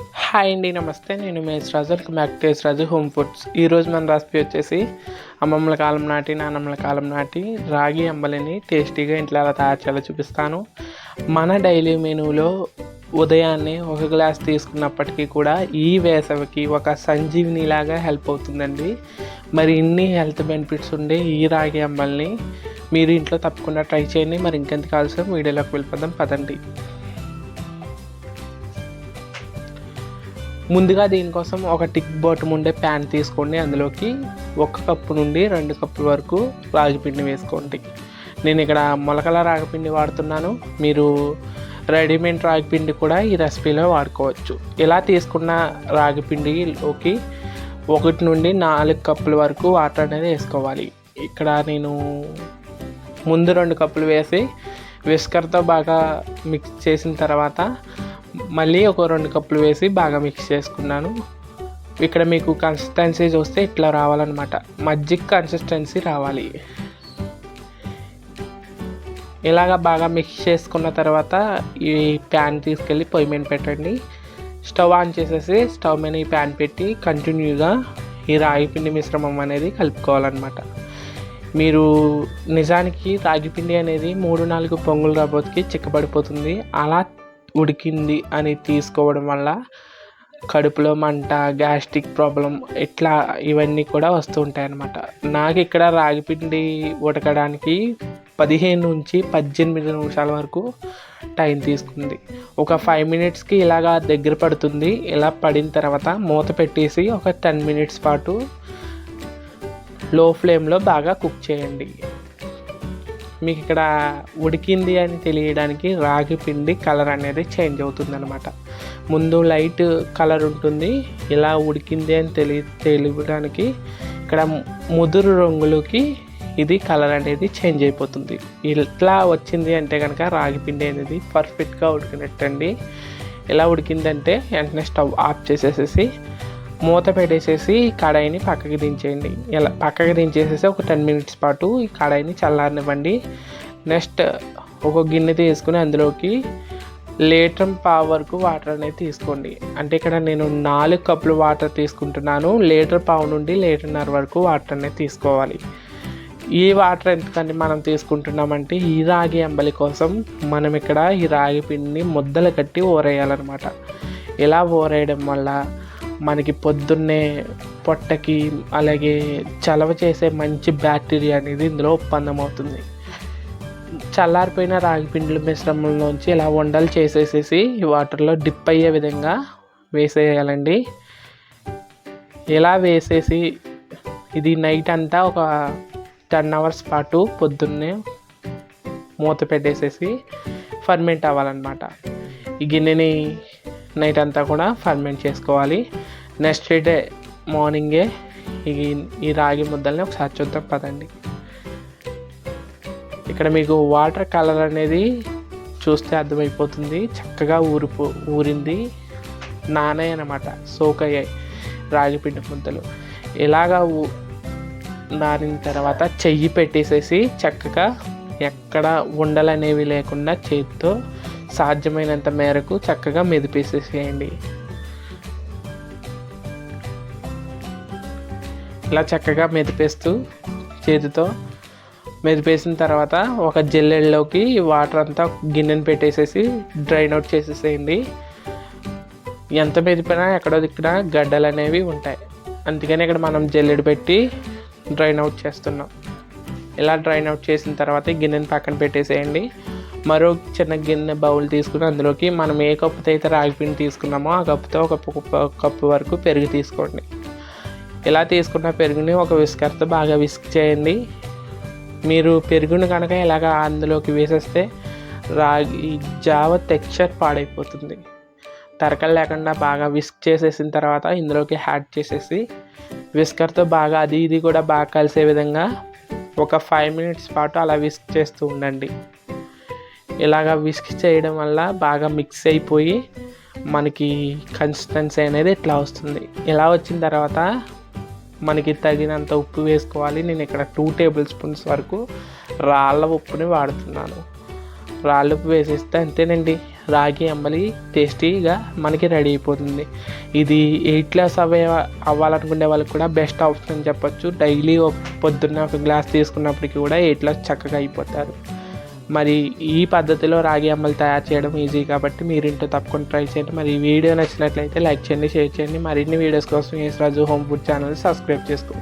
Hi అండి నమస్తే. నేను mace Raju welcome back to Raju home foods. ఈరోజు మన రెసిపీ వచ్చేసి అమ్మమ్మల కాలం నాటి నానమ్మల కాలం నాటి రాగి అంబలిని టేస్టీగా ఇంట్లో ఎలా తయారు చేయాలో చూపిస్తాను. మన డైలీ మెనూలో ఉదయాన్నే ఒక గ్లాస్ తీసుకున్నప్పటికీ కూడా ఈ వేసవికి ఒక సంజీవినిలాగా హెల్ప్ అవుతుందండి. మరి ఇన్ని హెల్త్ బెనిఫిట్స్ ఉండే ఈ రాగి అంబల్ని మీరు ఇంట్లో తప్పకుండా ట్రై చేయండి. మరి ఇంకెంత కావాల్సిన వీడియోలోకి వెళ్ళిపోదాం పదండి. ముందుగా దీనికోసం ఒక టిక్ బాటమ్ ఉండే ప్యాన్ తీసుకోండి. అందులోకి ఒక కప్పు నుండి రెండు కప్పుల వరకు రాగిపిండి వేసుకోండి. నేను ఇక్కడ మొలకల రాగిపిండి వాడుతున్నాను. మీరు రెడీమేడ్ రాగిపిండి కూడా ఈ రెసిపీలో వాడుకోవచ్చు. ఇలా తీసుకున్న రాగిపిండిలోకి ఒకటి నుండి నాలుగు కప్పుల వరకు వాటర్ అనేది వేసుకోవాలి. ఇక్కడ నేను ముందు రెండు కప్పులు వేసి విస్కర్తో బాగా మిక్స్ చేసిన తర్వాత మళ్ళీ ఒక రెండు కప్పులు వేసి బాగా మిక్స్ చేసుకున్నాను. ఇక్కడ మీకు కన్సిస్టెన్సీ చూస్తే ఇట్లా రావాలన్నమాట. మజ్జిగ కన్సిస్టెన్సీ రావాలి. ఇలాగ బాగా మిక్స్ చేసుకున్న తర్వాత ఈ ప్యాన్ తీసుకెళ్ళి పొయ్యి మీద పెట్టండి. స్టవ్ ఆన్ చేసేసి స్టవ్ మీద ఈ ప్యాన్ పెట్టి కంటిన్యూగా ఈ రాగి పిండి మిశ్రమం అనేది కలుపుకోవాలన్నమాట. మీరు నిజానికి రాగిపిండి అనేది మూడు నాలుగు పొంగులు రాబోతుకి చిక్కబడిపోతుంది. అలా ఉడికింది అని తీసుకోవడం వల్ల కడుపులో మంట గ్యాస్ట్రిక్ ప్రాబ్లం ఇట్లా ఇవన్నీ కూడా వస్తూ ఉంటాయి అన్నమాట నాకు ఇక్కడ రాగిపిండి ఉడకడానికి పదిహేను నుంచి పద్దెనిమిది నిమిషాల వరకు టైం తీసుకుంది. ఒక ఫైవ్ మినిట్స్కి ఇలాగా దగ్గర పడుతుంది. ఇలా పడిన తర్వాత మూత పెట్టేసి ఒక టెన్ మినిట్స్ పాటు లో ఫ్లేమ్లో బాగా కుక్ చేయండి. మీకు ఇక్కడ ఉడికింది అని తెలియడానికి రాగి పిండి కలర్ అనేది చేంజ్ అవుతుంది అనమాట ముందు లైట్ కలర్ ఉంటుంది ఇలా ఉడికింది అని తెలి తెలియడానికి ఇక్కడ ముదురు రంగులోకి ఇది కలర్ అనేది చేంజ్ అయిపోతుంది. ఇట్లా వచ్చింది అంటే కనుక రాగి పిండి అనేది పర్ఫెక్ట్గా ఉడికినట్టండి. ఎలా ఉడికిందంటే వెంటనే స్టవ్ ఆఫ్ చేసేసేసి మూత పెట్టేసేసి కడాయిని పక్కకి దించేయండి. ఇలా పక్కకి దించేసేసి ఒక టెన్ మినిట్స్ పాటు ఈ కడాయిని చల్లారనివ్వండి. నెక్స్ట్ ఒక గిన్నె తీసుకుని అందులోకి లీటర్ పావు వరకు వాటర్ అనేది తీసుకోండి. అంటే ఇక్కడ నేను నాలుగు కప్పులు వాటర్ తీసుకుంటున్నాను. లీటర్ పావు నుండి లీటర్న్నర వరకు వాటర్ అనేది తీసుకోవాలి. ఈ వాటర్ ఎందుకంటే మనం తీసుకుంటున్నామంటే ఈ రాగి అంబలి కోసం మనం ఇక్కడ ఈ రాగి పిండిని ముద్దలు కట్టి ఊరేయాలన్నమాట ఇలా ఊరేయడం వల్ల మనకి పొద్దున్నే పొట్టకి అలాగే చలవ చేసే మంచి బ్యాక్టీరియా అనేది ఇందులో ఒప్పందం అవుతుంది చల్లారిపోయిన రాగిపిండి మిశ్రమంలోంచి ఇలా వండలు చేసేసేసి వాటర్లో డిప్ అయ్యే విధంగా వేసేయాలండి. ఇలా వేసేసి ఇది నైట్ అంతా ఒక టెన్ అవర్స్ పాటు పొద్దున్నే మూత పెట్టేసేసి ఫర్మెంట్ అవ్వాలన్నమాట. ఈ గిన్నెని నైట్ అంతా కూడా ఫర్మెంట్ చేసుకోవాలి. నెక్స్ట్ డే మార్నింగే ఈ ఈ రాగి ముద్దల్ని ఒకసారి చూద్దాం పదండి. ఇక్కడ మీకు వాటర్ కలర్ అనేది చూస్తే అర్థమైపోతుంది. చక్కగా ఊరిపో ఊరింది నానయ్య అనమాట సోక్ అయ్యాయి రాగిపిండి ముద్దలు. ఇలాగా ఊ- నానిన తర్వాత చెయ్యి పెట్టేసేసి చక్కగా ఎక్కడ ఉండలు అనేవి లేకుండా చేతితో సాధ్యమైనంత మేరకు చక్కగా మెదిపేసేసేయండి. ఇలా చక్కగా మెదిపేస్తూ చేతితో మెదిపేసిన తర్వాత ఒక జల్లెడలోకి వాటర్ అంతా గిన్నెను పెట్టేసేసి డ్రైన్ అవుట్ చేసేసేయండి. ఎంత మెదిపినా ఎక్కడో దిక్కున గడ్డలు అనేవి ఉంటాయి. అందుకని ఇక్కడ మనం జల్లెడ పెట్టి డ్రైన్ అవుట్ చేస్తున్నాం. ఇలా డ్రైన్ అవుట్ చేసిన తర్వాత గిన్నెను గిన్నెని పక్కన పెట్టేసేయండి. మరో చిన్న గిన్నె బౌల్ తీసుకుని అందులోకి మనం ఏ కప్పుతో అయితే రాగిపిండి తీసుకున్నామో ఆ కప్పుతో ఒక కప్పు కప్పు వరకు పెరుగు తీసుకోండి. ఇలా తీసుకున్న పెరుగుని ఒక విస్కర్తో బాగా విస్క్ చేయండి. మీరు పెరుగును కనుక ఇలాగ అందులోకి వేసేస్తే రాగి జావ టెక్స్చర్ పాడైపోతుంది. తరకలు లేకుండా బాగా విస్క్ చేసేసిన తర్వాత ఇందులోకి యాడ్ చేసేసి విస్కర్తో బాగా అది ఇది కూడా బాగా కలిసే విధంగా ఒక ఫైవ్ మినిట్స్ పాటు అలా విస్క్ చేస్తూ ఉండండి. ఇలాగ విస్క్ చేయడం వల్ల బాగా మిక్స్ అయిపోయి మనకి కన్సిస్టెన్సీ అనేది ఇట్లా వస్తుంది. ఇలా వచ్చిన తర్వాత మనకి తగినంత ఉప్పు వేసుకోవాలి. నేను ఇక్కడ టూ టేబుల్ స్పూన్స్ వరకు రాళ్ళ ఉప్పుని వాడుతున్నాను. రాళ్ళ ఉప్పు వేసేస్తే అంతేనండి. రాగి అంబలి టేస్టీగా మనకి రెడీ అయిపోతుంది. ఇది ఎయిట్ క్లాస్ అవే అవ్వాలనుకునే వాళ్ళకి కూడా బెస్ట్ ఆప్షన్ అని చెప్పొచ్చు. డైలీ పొద్దున్న ఒక గ్లాస్ తీసుకున్నప్పటికీ కూడా ఎయిట్ క్లాస్ చక్కగా అయిపోతారు. మరి ఈ పద్ధతిలో రాగి అమ్మలు తయారు చేయడం ఈజీ కాబట్టి మీరు ఇంట్లో తప్పకుండా ట్రై చేయండి. మరి ఈ వీడియో నచ్చినట్లయితే లైక్ చేయండి షేర్ చేయండి. మరిన్ని వీడియోస్ కోసం Yesaraju home food channel subscribe చేసుకోండి.